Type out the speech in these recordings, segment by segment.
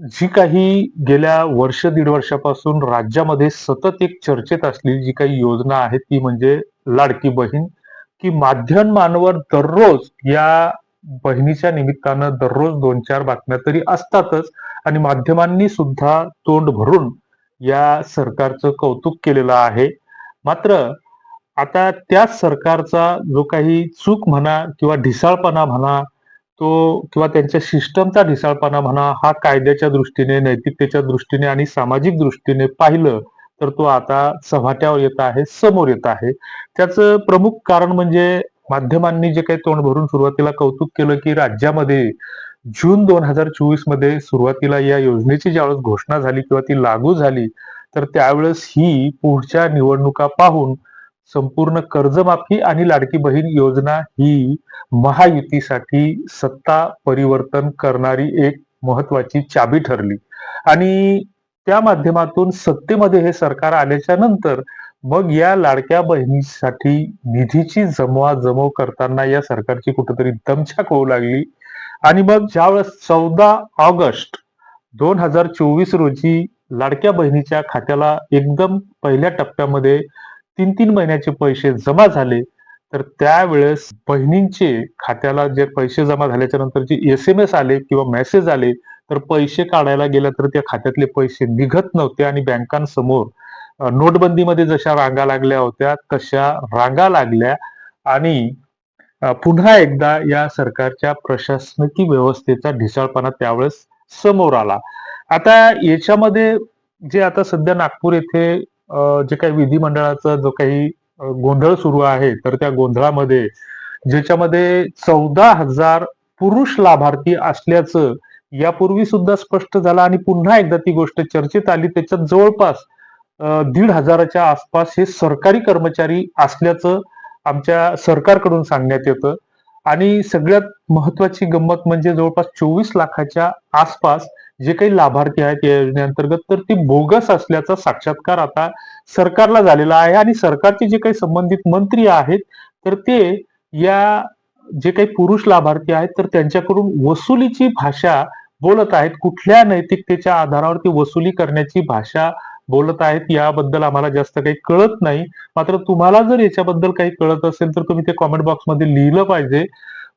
जी काही गेल्या वर्ष दीड वर्षापासून राज्यामध्ये सतत एक चर्चेत असलेली जी काही योजना आहे ती म्हणजे लाडकी बहीण की माध्यमांवर दररोज या बहिणीच्या निमित्तानं दररोज दोन चार बातम्या तरी असतातच आणि माध्यमांनी सुद्धा तोंड भरून या सरकारचं कौतुक केलेलं आहे. मात्र आता त्याच सरकारचा जो काही चूक म्हणा किंवा ढिसाळपणा म्हणा तो किंवा त्यांच्या सिस्टमचा ढिसाळपणा म्हणा हा कायद्याच्या दृष्टीने नैतिकतेच्या दृष्टीने आणि सामाजिक दृष्टीने पाहिलं तर तो आता चव्हाट्यावर येत आहे समोर येत आहे. त्याचं प्रमुख कारण म्हणजे माध्यमांनी जे काही तोंड भरून सुरुवातीला कौतुक केलं की राज्यामध्ये जून दोन हजार चोवीसमध्ये सुरुवातीला या योजनेची ज्यावेळेस घोषणा झाली किंवा ती लागू झाली तर त्यावेळेस ही पुढच्या निवडणुका पाहून संपूर्ण कर्जमाफी आणि लाडकी बहीण योजना ही महायुतीसाठी सत्ता परिवर्तन करणारी एक महत्वाची चाबी ठरली. आणि त्या माध्यमातून सत्तेमध्ये हे सरकार आल्याच्यानंतर मग या लाडक्या बहिणीसाठी निधीची जमवाजमव करताना या सरकारची कुठेतरी दमछाक होऊ लागली. आणि मग ज्यावेळेस चौदा ऑगस्ट दोन हजार चोवीस रोजी लाडक्या बहिणीच्या खात्याला एकदम पहिल्या टप्प्यामध्ये तीन तीन महिन्याचे पैसे जमा झाले तर त्यावेळेस बहिणींचे खात्याला जे पैसे जमा झाल्याच्यानंतर जे एस एम एस आले किंवा मेसेज आले तर पैसे काढायला गेल्या तर त्या खात्यातले पैसे निघत नव्हते आणि बँकांसमोर नोटबंदीमध्ये जशा रांगा लागल्या होत्या तशा रांगा लागल्या आणि पुन्हा एकदा या सरकारच्या प्रशासकीय व्यवस्थेचा ढिसाळपणा त्यावेळेस समोर आला. आता याच्यामध्ये जे आता सध्या नागपूर येथे जे काही विधिमंडळाचा जो काही गोंधळ सुरू आहे तर त्या गोंधळामध्ये ज्याच्यामध्ये चौदा हजार पुरुष लाभार्थी असल्याचं यापूर्वी सुद्धा स्पष्ट झालं आणि पुन्हा एकदा ती गोष्ट चर्चेत आली. त्याच्यात जवळपास दीड हजाराच्या आसपास हे सरकारी कर्मचारी असल्याचं आमच्या सरकारकडून सांगण्यात येतं. आणि सगळ्यात महत्वाची गंमत म्हणजे जवळपास चोवीस लाखाच्या आसपास जे काही लाभार्थी आहेत या योजनेअंतर्गत तर ती बोगस असल्याचा साक्षात्कार आता सरकारला झालेला आहे. आणि सरकारचे जे काही संबंधित मंत्री आहेत तर ते या जे काही पुरुष लाभार्थी आहेत तर त्यांच्याकडून वसुलीची भाषा बोलत आहेत. कुठल्या नैतिकतेच्या आधारावर ती वसुली करण्याची भाषा बोलत आहेत याबद्दल आम्हाला जास्त काही कळत नाही. मात्र तुम्हाला जर याच्याबद्दल काही कळत असेल तर तुम्ही ते कॉमेंट बॉक्समध्ये लिहिलं पाहिजे.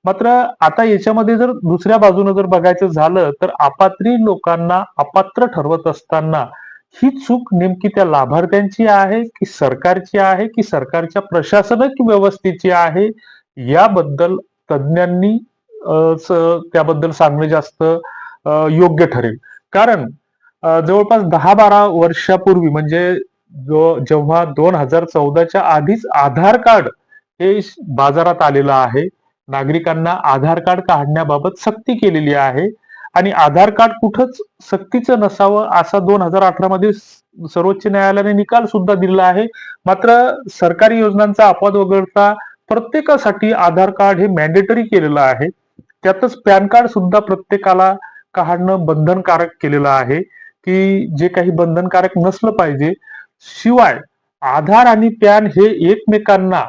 मात्र आता याच्यामध्ये जर दुसऱ्या बाजूने जर बघायचं झालं तर अपात्री लोकांना अपात्र ठरवत असताना ही चूक नेमकी त्या लाभार्थ्यांची आहे की सरकारची आहे की सरकारच्या प्रशासनिक व्यवस्थेची आहे? याबद्दल तज्ज्ञांनी त्याबद्दल सांगणं जास्त योग्य ठरेल. कारण जवळपास दहा बारा वर्षापूर्वी म्हणजे जो जेव्हा दोन हजार चौदाच्या आधीच आधार कार्ड हे बाजारात आलेलं आहे नागरिकांना आधार कार्ड काढण्याबाबत सक्ती केलेली आहे. आणि आधार कार्ड कुठंच सक्तीचं नसावं असा दोन हजार अठरा मध्ये सर्वोच्च न्यायालयाने निकाल सुद्धा दिला आहे. मात्र सरकारी योजनांचा अपवाद वगळता प्रत्येकासाठी आधार कार्ड हे मॅन्डेटरी केलेलं आहे. त्यातच पॅन कार्ड सुद्धा प्रत्येकाला काढणं बंधनकारक केलेलं आहे. की जे काही बंधनकारक नसलं पाहिजे. शिवाय आधार आणि पॅन हे एकमेकांना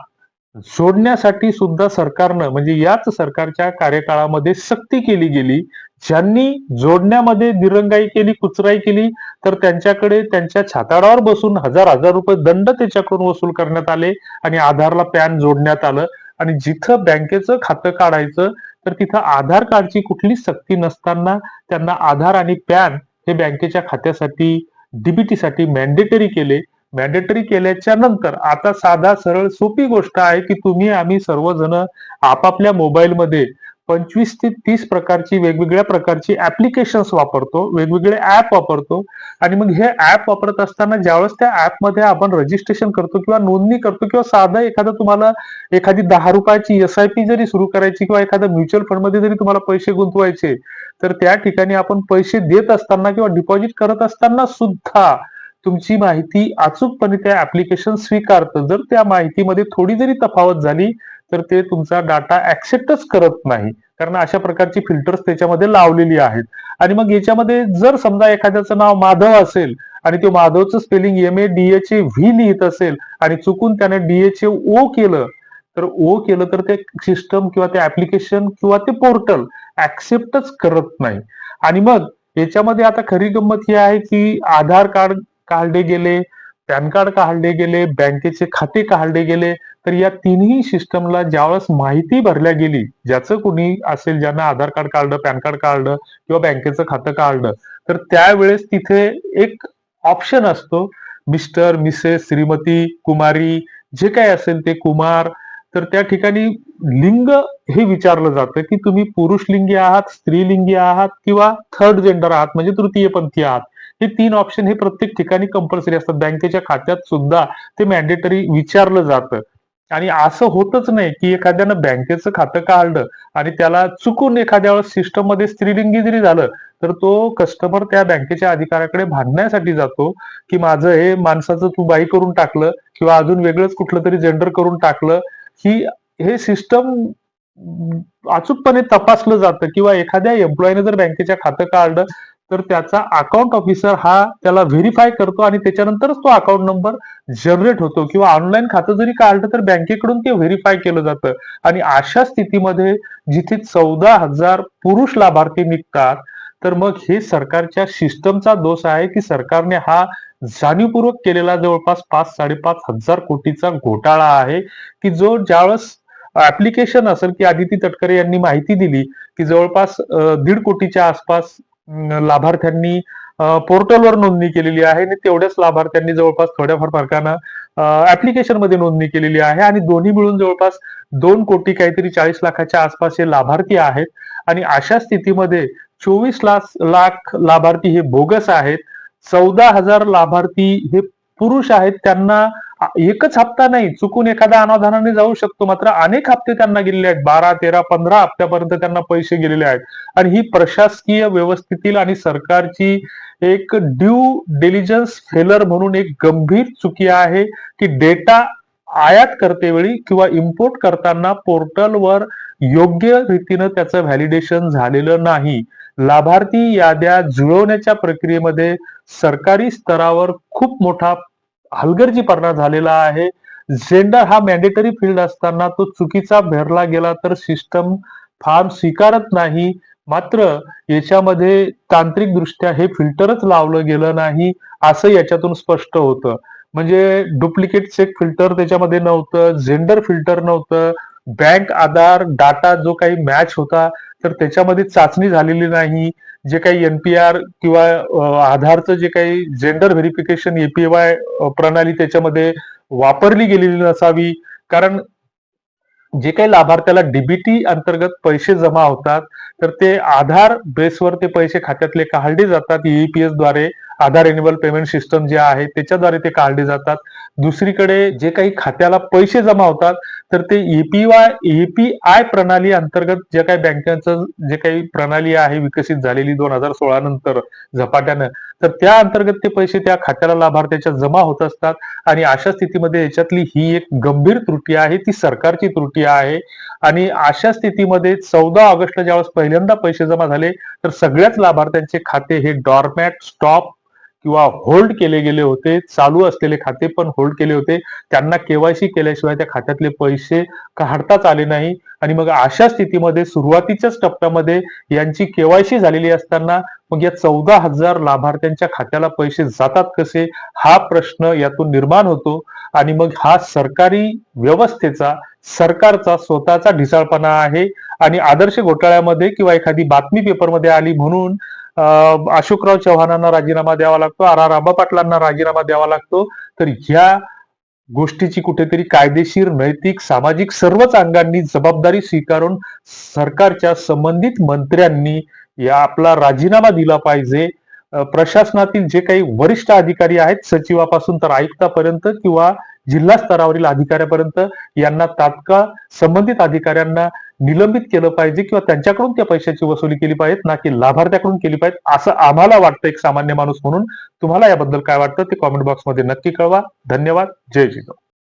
जोडण्यासाठी सुद्धा सरकारनं म्हणजे याच सरकारच्या कार्यकाळामध्ये सक्ती केली गेली. ज्यांनी जोडण्यामध्ये दिरंगाई केली कुचराई केली तर त्यांच्याकडे त्यांच्या छाताडावर बसून हजार हजार रुपये दंड त्याच्याकडून वसूल करण्यात आले आणि आधारला पॅन जोडण्यात आलं. आणि जिथं बँकेचं खातं काढायचं तर तिथं आधार कार्डची कुठलीच सक्ती नसताना त्यांना आधार आणि पॅन हे बँकेच्या खात्यासाठी डीबीटीसाठी मॅन्डेटरी केले. मॅन्डेटरी केल्याच्यानंतर आता साधा सरळ सोपी गोष्ट आहे की तुम्ही आम्ही सर्वजण आपापल्या मोबाईलमध्ये पंचवीस ते तीस प्रकारची वेगवेगळ्या प्रकारची ऍप्लिकेशन्स वापरतो वेगवेगळे ऍप वापरतो. आणि मग हे ऍप वापरत असताना ज्यावेळेस त्या ऍपमध्ये आपण रजिस्ट्रेशन करतो किंवा नोंदणी करतो किंवा साधं एखादं तुम्हाला एखादी दहा रुपयाची एस आय पी जरी सुरू करायची किंवा एखाद्या म्युच्युअल फंडमध्ये जरी तुम्हाला पैसे गुंतवायचे तर त्या ठिकाणी आपण पैसे देत असताना किंवा डिपॉझिट करत असताना सुद्धा तुमची माहिती अचूकपणे त्या ऍप्लिकेशन स्वीकारतं. जर त्या माहितीमध्ये थोडी जरी तफावत झाली तर ते तुमचा डाटा ऍक्सेप्टच करत नाही. कारण अशा प्रकारची फिल्टर्स त्याच्यामध्ये लावलेली आहेत. आणि मग याच्यामध्ये जर समजा एखाद्याचं नाव माधव असेल आणि ते माधवचं spelling M A D H A V लिहित असेल आणि चुकून त्याने डी एच ए ओ केलं तर ओ केलं तर ते सिस्टम किंवा ते ऍप्लिकेशन किंवा ते पोर्टल ऍक्सेप्टच करत नाही. आणि मग याच्यामध्ये आता खरी गंमत ही आहे की आधार कार्ड काढले गेले पॅन कार्ड काढले गेले बँकेचे खाते काढले गेले तर या तिन्ही सिस्टमला ज्यावेळेस माहिती भरल्या गेली ज्याचं कुणी असेल ज्यांना आधार कार्ड काढलं पॅन कार्ड काढलं किंवा बँकेचं खातं काढलं तर त्यावेळेस तिथे एक ऑप्शन असतो मिस्टर मिसेस श्रीमती कुमारी जे काय असेल ते कुमार तर त्या ठिकाणी लिंग हे विचारलं जातं की तुम्ही पुरुष लिंगी आहात स्त्रीलिंगी आहात किंवा थर्ड जेंडर आहात म्हणजे तृतीयपंथी आहात. हे तीन ऑप्शन हे प्रत्येक ठिकाणी कंपल्सरी असतात. बँकेच्या खात्यात सुद्धा ते मॅन्डेटरी विचारलं जातं. आणि असं होतच नाही की एखाद्यानं बँकेचं खातं काढलं आणि त्याला चुकून एखाद्या वेळेस सिस्टममध्ये स्त्रीलिंगी जरी झालं तर तो कस्टमर त्या बँकेच्या अधिकाऱ्याकडे भांडण्यासाठी जातो की माझं हे माणसाचं तू बाई करून टाकलं किंवा अजून वेगळंच कुठलं तरी जेंडर करून टाकलं ही हे सिस्टम अचूकपणे तपासलं जातं. किंवा एखाद्या एम्प्लॉईने जर बँकेच्या खातं काढलं तर त्याचा अकाउंट ऑफिसर हा त्याला व्हेरीफाय करतो आणि त्याच्यानंतरच तो अकाउंट नंबर जनरेट होतो किंवा ऑनलाईन खातं जरी काढलं तर बँकेकडून ते व्हेरीफाय केलं जातं. आणि अशा स्थितीमध्ये जिथे चौदा हजार पुरुष लाभार्थी निघतात तर मग हे सरकारच्या सिस्टमचा दोष आहे की सरकारने हा जाणीवपूर्वक केलेला जवळपास पाच साडेपाच हजार कोटीचा घोटाळा आहे की जो ज्यावेळेस ऍप्लिकेशन असेल की आदिती तटकरे यांनी माहिती दिली की जवळपास दीड कोटीच्या आसपास लाभार्थ्यांनी पोर्टलवर नोंदणी केलेली आहे आणि तेवढ्याच लाभार्थ्यांनी जवळपास थोड्याफार फरकानं ऍप्लिकेशनमध्ये नोंदणी केलेली आहे आणि दोन्ही मिळून जवळपास दोन कोटी काहीतरी चाळीस लाखाच्या आसपास हे लाभार्थी आहेत. आणि अशा स्थितीमध्ये चोवीस लाख लाख लाभार्थी हे बोगस आहेत. चौदा हजार लाभार्थी हे पुरुष आहेत. त्यांना एकच हप्ता नाही चुकून एखाद्या अनाधानाने जाऊ शकतो. मात्र अनेक हप्ते त्यांना गेलेले आहेत. बारा तेरा पंधरा हप्त्यापर्यंत त्यांना पैसे गेलेले आहेत. आणि ही प्रशासकीय व्यवस्थेतील आणि सरकारची एक ड्यू डिलिजन्स फेलर म्हणून एक गंभीर चुकी आहे की डेटा आयात करतेवेळी किंवा इम्पोर्ट करताना पोर्टलवर योग्य रीतीनं त्याचं व्हॅलिडेशन झालेलं नाही. लाभार्थी याद्या जुळवण्याच्या प्रक्रियेमध्ये सरकारी स्तरावर खूप मोठा हलगर्जीपणा झालेला आहे. जेंडर हा मॅन्डेटरी फील्ड असताना तो चुकीचा भरला गेला तर सिस्टम फार स्वीकारत नाही. मात्र याच्यामध्ये तांत्रिक दृष्ट्या हे फिल्टरच लावलं गेलं नाही असं याच्यातून स्पष्ट होतं. म्हणजे डुप्लिकेट चेक फिल्टर त्याच्यामध्ये नव्हतं जेंडर फिल्टर नव्हतं बँक आधार डाटा जो काही मॅच होता तर त्याच्यामध्ये चाचणी झालेली नाही. जे काही एनपीआर किंवा आधारचं जे काही जेंडर व्हेरिफिकेशन एपीवाय प्रणाली त्याच्यामध्ये वापरली गेलेली नसावी. कारण जे काही लाभार्थ्याला डीबीटी अंतर्गत पैसे जमा होतात तर ते आधार बेसवर ते पैसे खात्यातले काढले जातात ईपीएसद्वारे. आधार एनेबल पेमेंट सिस्टम जे आहे त्याच्याद्वारे ते काढले जातात. दुसरीकडे जे काही खात्याला पैसे जमा होतात तर ते एपीवाय एपीआय प्रणाली अंतर्गत जे काही बँकांचं जे काही प्रणाली आहे विकसित झालेली दोन हजार सोळा नंतर झपाट्यानं तर त्या अंतर्गत ते पैसे त्या खात्याला लाभार्थ्याच्या जमा होत असतात. आणि अशा स्थितीमध्ये याच्यातली ही एक गंभीर त्रुटी आहे ती सरकारची त्रुटी आहे. आणि अशा स्थितीमध्ये चौदा ऑगस्टला ज्यावेळेस पहिल्यांदा पैसे जमा झाले तर सगळ्याच लाभार्थ्यांचे खाते हे डॉरमॅट स्टॉप किंवा होल्ड केले गेले होते चालू असलेले खाते पण होल्ड केले होते. त्यांना केवायसी केल्याशिवाय त्या खात्यातले पैसे काढताच आले नाही. आणि मग अशा स्थितीमध्ये सुरुवातीच्याच टप्प्यामध्ये यांची केवायसी झालेली असताना मग या चौदा हजार लाभार्थ्यांच्या खात्याला पैसे जातात कसे? हा प्रश्न यातून निर्माण होतो. आणि मग हा सरकारी व्यवस्थेचा सरकारचा स्वतःचा ढिसाळपणा आहे. आणि आदर्श घोटाळ्यामध्ये किंवा एखादी बातमी पेपरमध्ये आली म्हणून अशोकराव चव्हाणांना राजीनामा द्यावा लागतो आर आर आबा पाटलांना राजीनामा द्यावा लागतो. तर ह्या गोष्टीची कुठेतरी कायदेशीर नैतिक सामाजिक सर्वच अंगांनी जबाबदारी स्वीकारून सरकारच्या संबंधित मंत्र्यांनी या आपला राजीनामा दिला पाहिजे. प्रशासनातील जे काही वरिष्ठ अधिकारी आहेत सचिवापासून तर आयुक्तापर्यंत किंवा जिल्हा स्तरावरील अधिकाऱ्यापर्यंत यांना तात्काळ संबंधित अधिकाऱ्यांना निलंबित केलं पाहिजे किंवा त्यांच्याकडून त्या पैशाची वसुली केली पाहिजे ना की लाभार्थ्याकडून केली पाहिजे असं आम्हाला वाटतं एक सामान्य माणूस म्हणून. तुम्हाला याबद्दल काय वाटतं ते कॉमेंट बॉक्समध्ये नक्की कळवा. धन्यवाद. जय जिजाऊ.